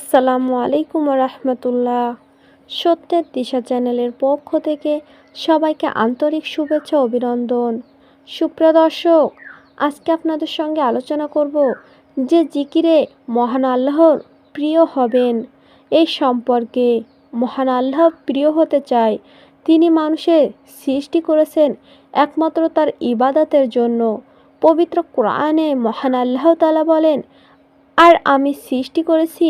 আসসালামু আলাইকুম রহমতুল্লাহ সত্যের দিশা চ্যানেলের পক্ষ থেকে সবাইকে আন্তরিক শুভেচ্ছা অভিনন্দন। সুপ্রিয় দর্শক, আজকে আপনাদের সঙ্গে আলোচনা করব যে জিকিরে মহান আল্লাহর প্রিয় হবেন। এই সম্পর্কে মহান আল্লাহ প্রিয় হতে চায়। তিনি মানুষের সৃষ্টি করেছেন একমাত্র তার ইবাদতের জন্য। পবিত্র কোরআনে মহান আল্লাহ তালা বলেন আর আমি সৃষ্টি করেছি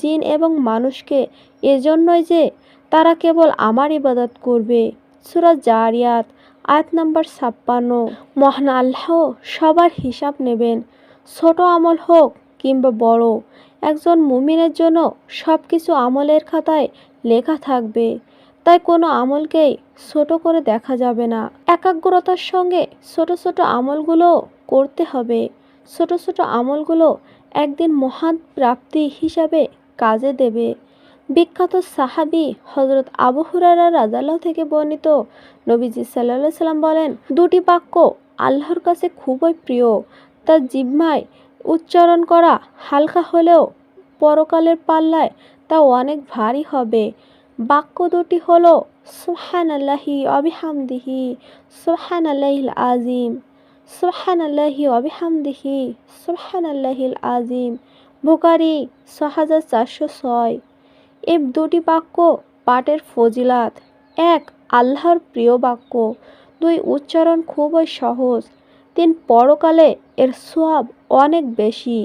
জিন এবং মানুষকে। এজন্যই যে তারা কেবল আমার ইবাদত করবে। সুরা জারিয়াত, আয়াত নাম্বার ছাপ্পান্ন। মহান আল্লাহ সবার হিসাব নেবেন। ছোট আমল হোক কিংবা বড়, একজন মুমিনের জন্য সব কিছু আমলের খাতায় লেখা থাকবে। তাই কোনো আমলকেই ছোট করে দেখা যাবে না। একাগ্রতার সঙ্গে ছোট ছোট আমলগুলো করতে হবে। ছোট ছোট আমলগুলো একদিন মহান প্রাপ্তি হিসাবে কাজে দেবে। বিখ্যাত সাহাবি হজরত আবু হুরারা রাজাল্লাহ থেকে বর্ণিত। নবীজি সাল্লাহ সাল্লাম বলেন, দুটি বাক্য আল্লাহর কাছে খুবই প্রিয়। তার জিহ্মায় উচ্চারণ করা হালকা হলেও পরকালের পাল্লায় তা অনেক ভারী হবে। বাক্য দুটি হলো সোহান আল্লাহি অবিহামদিহি সোহান আল্লাহিল আজিম সোহান আল্লাহি অবিহামদিহি সোহান আল্লাহিল আজিম বুকারি ছ হাজার চারশো ছয়। এই দুটি বাক্য পাঠের ফজিলাত। এক, আল্লাহর প্রিয় বাক্য। দুই, উচ্চারণ খুবই সহজ। তিন, পরকালে এর সোয়াব অনেক বেশি।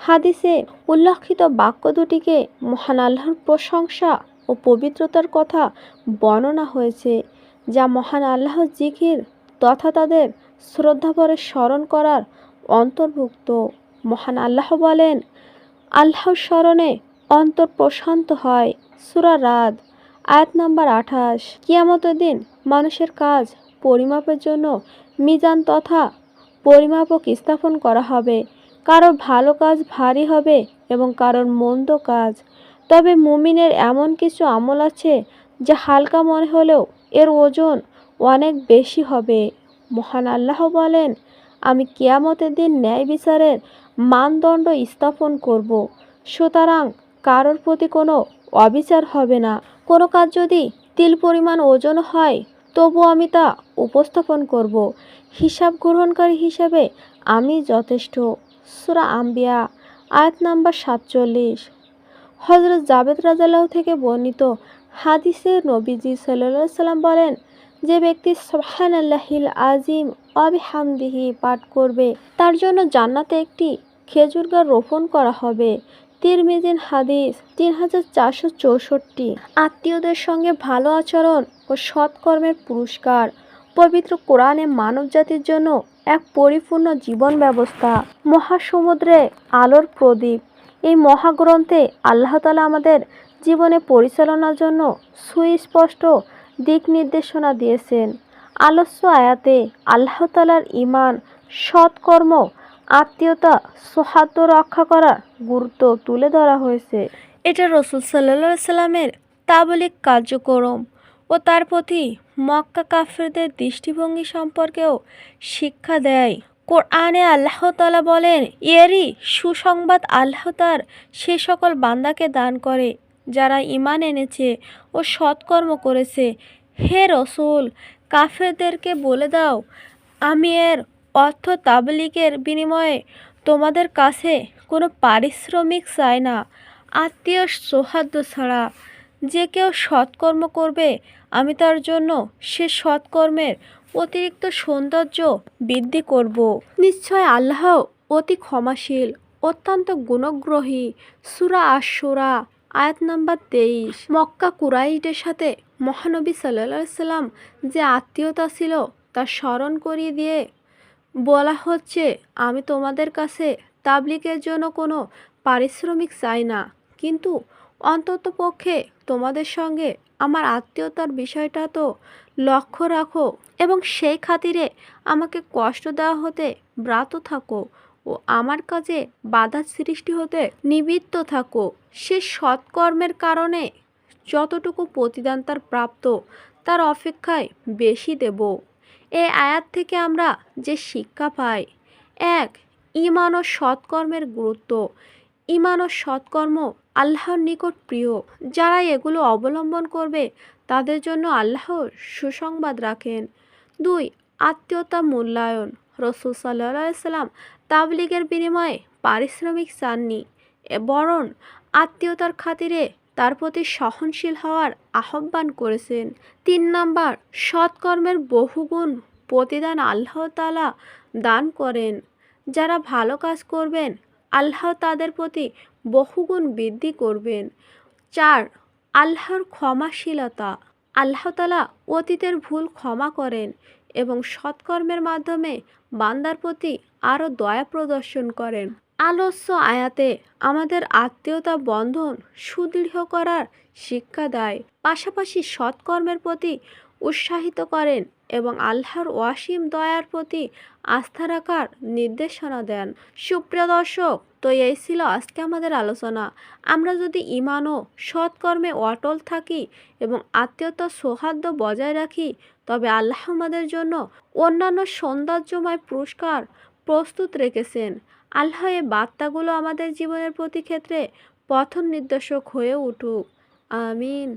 হাদিসে উল্লেখিত বাক্য দুটিকে মহান আল্লাহর প্রশংসা ও পবিত্রতার কথা বর্ণনা হয়েছে, যা মহান আল্লাহর জিকির তথা তাদের শ্রদ্ধাভরে স্মরণ করার অন্তর্ভুক্ত। মহান আল্লাহ বলেন, আল্লাহর স্মরণে অন্তর প্রশান্ত হয়। সুরা রাত আয়াত নাম্বার আঠাশ। কিয়ামতের দিন মানুষের কাজ পরিমাপের জন্য মিজান তথা পরিমাপক স্থাপন করা হবে। কারও ভালো কাজ ভারী হবে এবং কারোর মন্দ কাজ। তবে মুমিনের এমন কিছু আমল আছে যা হালকা মনে হলেও এর ওজন অনেক বেশি হবে। মহান আল্লাহ বলেন, আমি কিয়ামতের দিন ন্যায় বিচারের মানদণ্ড স্থাপন করব। সুতরাং কারোর প্রতি কোনো অবিচার হবে না। কোনো কাজ যদি তিল পরিমাণ ওজন হয়, তবু আমি তা উপস্থাপন করব। হিসাব গ্রহণকারী হিসাবে আমি যথেষ্ট। সুরা আম্বিয়া, আয়াত নাম্বার সাতচল্লিশ। হজরত জাবেদ রাজাল্লাহ থেকে বর্ণিত হাদিসে নবীজি সাল্লা সাল্লাম বলেন যে ব্যক্তি সোহান আল্লাহিল আজিম অবিহামদিহি পাঠ করবে, তার জন্য জান্নাতে একটি খেজুর গাছ রোপণ করা হবে। তিরমিজিন হাদিস তিন হাজার চারশো চৌষট্টি। আত্মীয়দের সঙ্গে ভালো আচরণ ও সৎকর্মের পুরস্কার। পবিত্র কোরআনে মানব জাতির জন্য এক পরিপূর্ণ জীবন ব্যবস্থা। মহাসমুদ্রে আলোর প্রদীপ। এই মহাগ্রন্থে আল্লাহ তালা আমাদের জীবনে পরিচালনার জন্য সুস্পষ্ট দিক নির্দেশনা দিয়েছেন। আলস্য আয়াতে আল্লাহ তালার ইমান সৎকর্ম, আত্মীয়তা, সৌহার্দ্য রক্ষা করার গুরুত্ব তুলে ধরা হয়েছে। এটা রসুল সাল্লা সাল্লামের তাবলিক কার্যক্রম ও তার প্রতি মক্কা কাফেরদের দৃষ্টিভঙ্গি সম্পর্কেও শিক্ষা দেয়। কোরআনে আল্লাহ তালা বলেন, এরই সুসংবাদ আল্লাহ তার সে সকল বান্দাকে দান করে। যারা ইমান এনেছে ও সৎকর্ম করেছে, হে রসুল, কাফেরদেরকে বলে দাও, আমি এর অর্থ তাবলিকের বিনিময়ে তোমাদের কাছে কোনো পারিশ্রমিক চাই না, আত্মীয় সৌহার্দ্য ছাড়া। যে কেউ সৎকর্ম করবে, আমি তার জন্য সে সৎকর্মের অতিরিক্ত সৌন্দর্য বৃদ্ধি করব। নিশ্চয় আল্লাহ অতি ক্ষমাশীল, অত্যন্ত গুণগ্রহী। সুরা আশুরা আয়াত নাম্বার তেইশ। মক্কা কুরাইটের সাথে মহানবী সাল্লা সাল্লাম যে আত্মীয়তা ছিল, তা স্মরণ করিয়ে দিয়ে বলা হচ্ছে, আমি তোমাদের কাছে তাবলিকের জন্য কোনো পারিশ্রমিক চাই না। কিন্তু অন্তত পক্ষে তোমাদের সঙ্গে আমার আত্মীয়তার বিষয়টা তো লক্ষ্য রাখো এবং সেই খাতিরে আমাকে কষ্ট দেওয়া হতে ব্রাত থাকো। ও আমার কাজে বাধা সৃষ্টি হতে নিবৃত্ত থাকো। সে সৎকর্মের কারণে যতটুকু প্রতিদান তার প্রাপ্ত, তার অপেক্ষায় বেশি দেব। এই আয়াত থেকে আমরা যে শিক্ষা পাই, এক ইমান ও সৎকর্মের গুরুত্ব। ইমান ও সৎকর্ম আল্লাহর নিকট প্রিয়। যারা এগুলো অবলম্বন করবে, তাদের জন্য আল্লাহর সুসংবাদ রাখেন। দুই, আত্মীয়তা মূল্যায়ন। রসুল সাল্লাম তাবলিগের বিনিময়ে পারিশ্রমিক চাননি। বরং আত্মীয়তার খাতিরে তার প্রতি সহনশীল হওয়ার আহ্বান করেছেন। তিন নাম্বার, সৎকর্মের বহুগুণ প্রতিদান আল্লাহ তালা দান করেন। যারা ভালো কাজ করবেন, আল্লাহ তাদের প্রতি বহুগুণ বৃদ্ধি করবেন। চার, আল্লাহর ক্ষমাশীলতা। আল্লাহ তালা অতীতের ভুল ক্ষমা করেন। এবং সৎকর্মের মাধ্যমে বান্দার প্রতি আরও দয়া প্রদর্শন করেন। আলস্য আয়াতে আমাদের আত্মীয়তা বন্ধন সুদৃঢ় করার শিক্ষা দেয়। পাশাপাশি সৎকর্মের প্রতি উৎসাহিত করেন এবং আল্লাহর ওয়াসিম দয়ার প্রতি আস্থা রাখার নির্দেশনা দেন। সুপ্রিয় দর্শক, তো এই ছিল আজকে আমাদের আলোচনা। আমরা যদি ইমান ও সৎকর্মে অটল থাকি এবং আত্মীয়তা সৌহার্দ্য বজায় রাখি, তবে আল্লাহ আমাদের জন্য অন্যান্য সৌন্দর্যময় পুরস্কার প্রস্তুত রেখেছেন। আল্লাহ এই বার্তাগুলো আমাদের জীবনের প্রতি ক্ষেত্রে পথ নির্দেশক হয়ে উঠুক। আমিন।